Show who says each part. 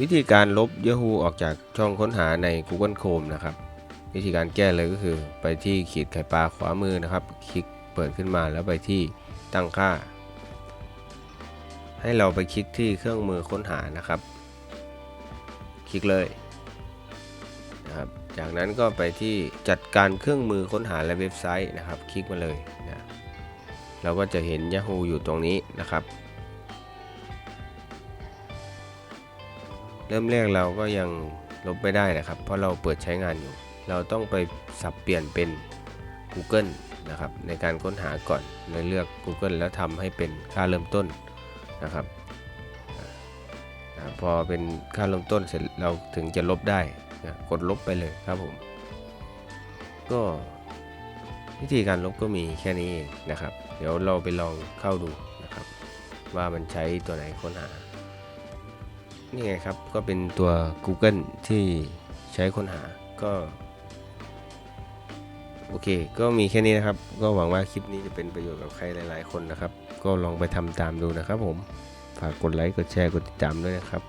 Speaker 1: วิธีการลบ Yahoo ออกจากช่องค้นหาใน Google Chrome นะครับ วิธีการแก้เลยก็คือไปที่ขีดไข่ปลาขวามือนะครับ คลิกเปิดขึ้นมาแล้วไปที่ตั้งค่า ให้เราไปคลิกที่เครื่องมือค้นหานะครับ คลิกเลยนะครับ จากนั้นก็ไปที่จัดการเครื่องมือค้นหาและเว็บไซต์นะครับ คลิกมาเลยนะเราก็จะเห็น Yahoo อยู่ตรงนี้นะครับ เริ่มแรกเราก็ยังลบไม่ได้นะครับ เพราะเราเปิดใช้งานอยู่ เราต้องไปสับเปลี่ยนเป็น Google นะครับในการค้นหาก่อนในเลือก Google แล้วทำให้เป็นค่าเริ่มต้นนะครับพอเป็นค่าเริ่มต้นเสร็จเราถึงจะลบได้นะกดลบไปเลยครับผม ก็วิธีการลบก็มีแค่นี้เองนะครับ เดี๋ยวเราไปลองเข้าดูนะครับ ว่ามันใช้ตัวไหนค้นหา นี่ไงครับ ก็เป็นตัว Google ที่ใช้ค้นหาก็ โอเค ก็มีแค่นี้นะครับ ก็หวังว่าคลิปนี้จะเป็นประโยชน์กับใครหลาย ๆ คนนะครับ ก็ลองไปทำตามดูนะครับผม ฝากกดไลค์ กดแชร์ กดติดตามด้วยนะครับ